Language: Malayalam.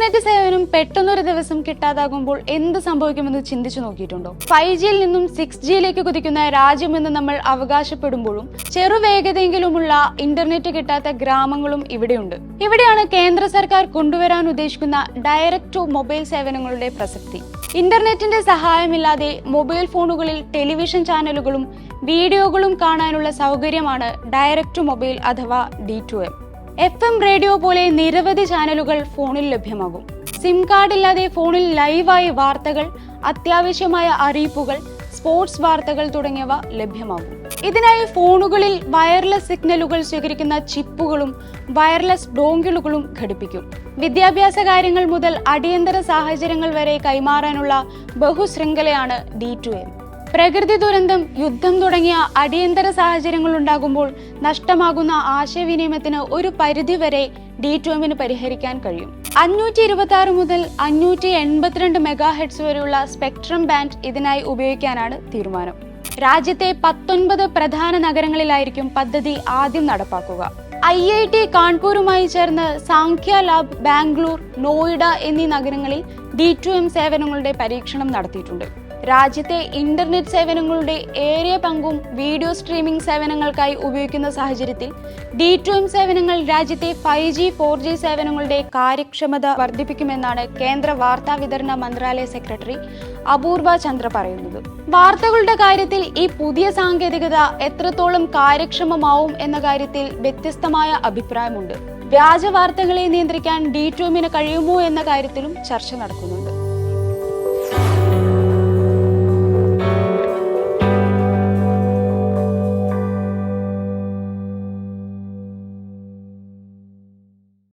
ഇന്റർനെറ്റ് സേവനം പെട്ടെന്നൊരു ദിവസം കിട്ടാതാകുമ്പോൾ എന്ത് സംഭവിക്കുമെന്ന് ചിന്തിച്ചു നോക്കിയിട്ടുണ്ടോ? ഫൈവ് ജിയിൽ നിന്നും സിക്സ് ജിയിലേക്ക് കുതിക്കുന്ന രാജ്യമെന്ന് നമ്മൾ അവകാശപ്പെടുമ്പോഴും ചെറു വേഗതയെങ്കിലുമുള്ള ഇന്റർനെറ്റ് കിട്ടാത്ത ഗ്രാമങ്ങളും ഇവിടെയുണ്ട്. ഇവിടെയാണ് കേന്ദ്ര സർക്കാർ കൊണ്ടുവരാൻ ഉദ്ദേശിക്കുന്ന ഡയറക്ട് ടു മൊബൈൽ സേവനങ്ങളുടെ പ്രസക്തി. ഇന്റർനെറ്റിന്റെ സഹായമില്ലാതെ മൊബൈൽ ഫോണുകളിൽ ടെലിവിഷൻ ചാനലുകളും വീഡിയോകളും കാണാനുള്ള സൗകര്യമാണ് ഡയറക്ട് ടു മൊബൈൽ അഥവാ D to M F M radio പോലെ നിരവധി ചാനലുകൾ ഫോണിൽ ലഭ്യമാകും. സിം കാർഡ് ഇല്ലാതെ ഫോണിൽ ലൈവായി വാർത്തകൾ അത്യാവശ്യമായ അറിയിപ്പുകൾ സ്പോർട്സ് വാർത്തകൾ തുടങ്ങിയവ ലഭ്യമാകും. ഇതിനായി ഫോണുകളിൽ വയർലെസ് സിഗ്നലുകൾ സ്വീകരിക്കുന്ന ചിപ്പുകളും വയർലെസ് ഡോങ്കിളുകളും ഘടിപ്പിക്കും. വിദ്യാഭ്യാസ കാര്യങ്ങൾ മുതൽ അടിയന്തര സാഹചര്യങ്ങൾ വരെ കൈമാറാനുള്ള ബഹുശൃംഖലയാണ് ഡി ടു എം. പ്രകൃതി ദുരന്തം യുദ്ധം തുടങ്ങിയ അടിയന്തര സാഹചര്യങ്ങൾ ഉണ്ടാകുമ്പോൾ നഷ്ടമാകുന്ന ആശയവിനിമയത്തിന് ഒരു പരിധിവരെ ഡി ട്വമിന് പരിഹരിക്കാൻ കഴിയും. അഞ്ഞൂറ്റി ഇരുപത്തി ആറ് മുതൽ അഞ്ഞൂറ്റി എൺപത്തിരണ്ട് മെഗാ ഹെഡ്സ് വരെയുള്ള സ്പെക്ട്രം ബാൻഡ് ഇതിനായി ഉപയോഗിക്കാനാണ് തീരുമാനം. രാജ്യത്തെ പത്തൊൻപത് പ്രധാന നഗരങ്ങളിലായിരിക്കും പദ്ധതി ആദ്യം നടപ്പാക്കുക. ഐ ഐ ടി കാൺപൂരുമായി ചേർന്ന് സാങ്ഖ്യ ലാബ് ബാംഗ്ലൂർ നോയിഡ എന്നീ നഗരങ്ങളിൽ ഡി ടു എം സേവനങ്ങളുടെ പരീക്ഷണം നടത്തിയിട്ടുണ്ട്. രാജ്യത്തെ ഇന്റർനെറ്റ് സേവനങ്ങളുടെ ഏറിയ പങ്കും വീഡിയോ സ്ട്രീമിംഗ് സേവനങ്ങൾക്കായി ഉപയോഗിക്കുന്ന സാഹചര്യത്തിൽ ഡി ടു സേവനങ്ങൾ രാജ്യത്തെ ഫൈവ് ജി ഫോർ ജി സേവനങ്ങളുടെ കാര്യക്ഷമത വർദ്ധിപ്പിക്കുമെന്നാണ് കേന്ദ്ര വാർത്താ വിതരണ മന്ത്രാലയ സെക്രട്ടറി അപൂർവ ചന്ദ്ര പറയുന്നത്. വാർത്തകളുടെ കാര്യത്തിൽ ഈ പുതിയ സാങ്കേതികത എത്രത്തോളം കാര്യക്ഷമമാവും എന്ന കാര്യത്തിൽ വ്യത്യസ്തമായ അഭിപ്രായമുണ്ട്. വ്യാജ വാർത്തകളെ നിയന്ത്രിക്കാൻ ഡി ടു എമ്മിന് കഴിയുമോ എന്ന കാര്യത്തിലും ചർച്ച നടക്കുന്നുണ്ട്